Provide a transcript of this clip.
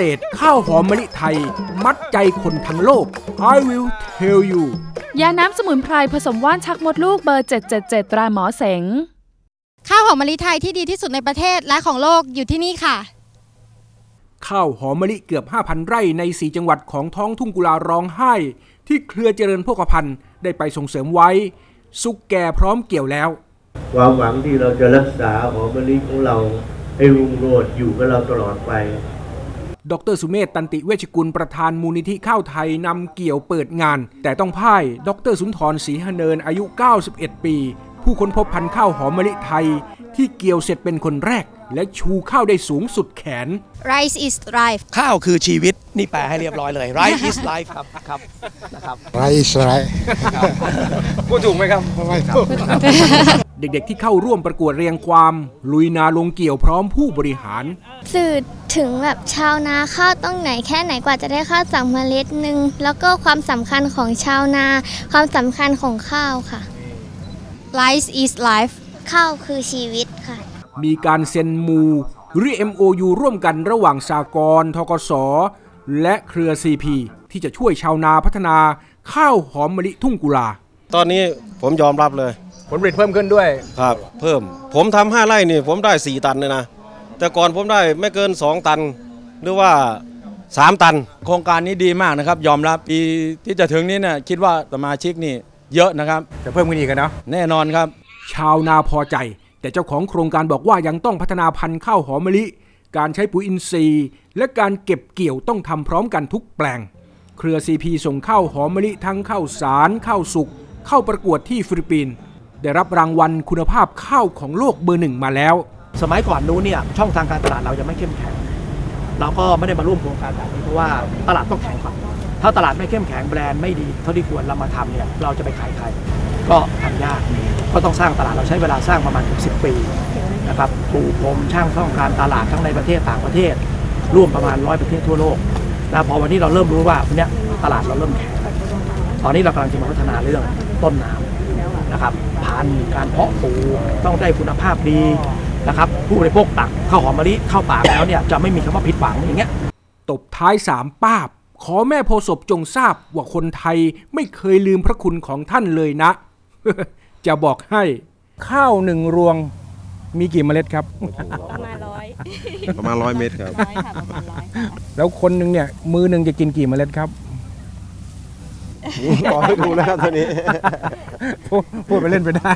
ษตรข้าวหอมมะลิไทย มัดใจคนทั้งโลก I will tell you ยาน้ำสมุนไพรผสมว่านชักมดลูกเบอร์ 777ตราหมอเสง ข้าวหอมมะลิไทยที่ดีที่สุดในประเทศและของโลกอยู่ที่นี่ค่ะ ข้าวหอมมะลิเกือบ 5,000 ไร่ใน 4 จังหวัดของท้องทุ่งกุลาร้องไห้ ที่เครือเจริญโภคภัณฑ์ได้ไปส่งเสริมไว้ สุกแก่พร้อมเกี่ยวแล้ว ความหวังที่เราจะรักษาหอมมะลิของเราให้รุ่งโรจน์อยู่กับเราตลอดไป ดรสุเมธตันติเวชกุลประธานมูลนิธิข้าวไทยนำเกี่ยวเปิดงาน แต่ต้องพ่ายดรสุนทรศรีหเนินอายุ 91 ปี ผู้ค้นพบพันธุ์ข้าวหอมมะลิไทย ที่เกี่ยวเสร็จเป็นคนแรก และชูข้าวได้สูงสุดแขน Rice is life ข้าวคือชีวิตนี่แปลให้เรียบร้อยเลย Right is life ครับครับนะครับไรสไรพูดถูกไหมครับไม่ครับ เด็กๆที่เข้าร่วมประกวดเรียงความ ลุยนาลงเกี่ยวพร้อมผู้บริหาร สื่อถึงแบบชาวนาข้าวต้องไหนแค่ไหนกว่าจะได้ข้าวจากเมล็ดหนึ่งแล้วก็ความสำคัญของชาวนา ความสำคัญของข้าวค่ะ Rice is life ข้าวคือชีวิตค่ะ มีการเซ็นมูหรือ MOU ร่วมกันระหว่างสากรณ์ทกสและเครือ CP ที่จะช่วยชาวนาพัฒนาข้าวหอมมะลิทุ่งกุลา ตอนนี้ผมยอมรับเลย ผลผลิตเพิ่มขึ้นด้วยครับ เพิ่มผมทำห้าไร่นี่ผมได้ 4 ตันเลยนะ แต่ก่อนผมได้ไม่เกิน 2 ตัน หรือว่า 3 ตัน โครงการนี้ดีมากนะครับ ยอมรับปีที่จะถึงนี้เนี่ยคิดว่าสมาชิกนี่เยอะนะครับ จะเพิ่มขึ้นอีกกันเนาะแน่นอนครับ ชาวนาพอใจ แต่เจ้าของโครงการบอกว่ายังต้องพัฒนาพันธุ์ข้าวหอมมะลิ การใช้ปุ๋ยอินทรีย์ และการเก็บเกี่ยวต้องทำพร้อมกันทุกแปลง เครือ CP ส่งข้าวหอมมะลิทั้งข้าวสารข้าวสุกเข้าประกวดที่ฟิลิปปินส์ได้รับรางวัลคุณภาพข้าวของโลกเบอร์หนึ่งมาแล้ว สมัยก่อนนู้นเนี่ยช่องทางการตลาดเรายังไม่เข้มแข็งเราก็ไม่ได้มาร่วมโครงการแบบนี้เพราะว่าตลาดต้องแข็งก่อนถ้าตลาดไม่เข้มแข็งแบรนด์ไม่ดีเท่าที่ควรเรามาทำเนี่ยเราจะไปขายใคร ก็ทำยากก็ต้องสร้างตลาดเราใช้เวลาสร้างประมาณถึง10ปีนะครับปูพรมช่างช่องการตลาดทั้งในประเทศต่างประเทศร่วมประมาณร้อยประเทศทั่วโลกนะพอวันนี้เราเริ่มรู้ว่าเนี้ยตลาดเราเริ่มแข็งตอนนี้เรากำลังจะมาพัฒนาเรื่องต้นน้ำนะครับพันธุ์การเพาะปลูกต้องได้คุณภาพดีนะครับผู้บริโภคตักข้าวหอมมะลิเข้าปากแล้วเนี่ยจะไม่มีคำว่าผิดหวังอย่างเงี้ยตบท้ายสามป้าบ ขอแม่โพศพจงทราบว่าคนไทยไม่เคยลืมพระคุณของท่านเลยนะ จะบอกให้ข้าวหนึ่งรวงมีกี่เมล็ดครับ ประมาณร้อยประมาณ100เมตรครับร้อยค่ะประมาณร้อยแล้วคนหนึ่งเนี่ย มือหนึ่งจะกินกี่เมล็ดครับขอให้ดูแล้วครับตอนนี้ พูดพูดไปเล่นไปได้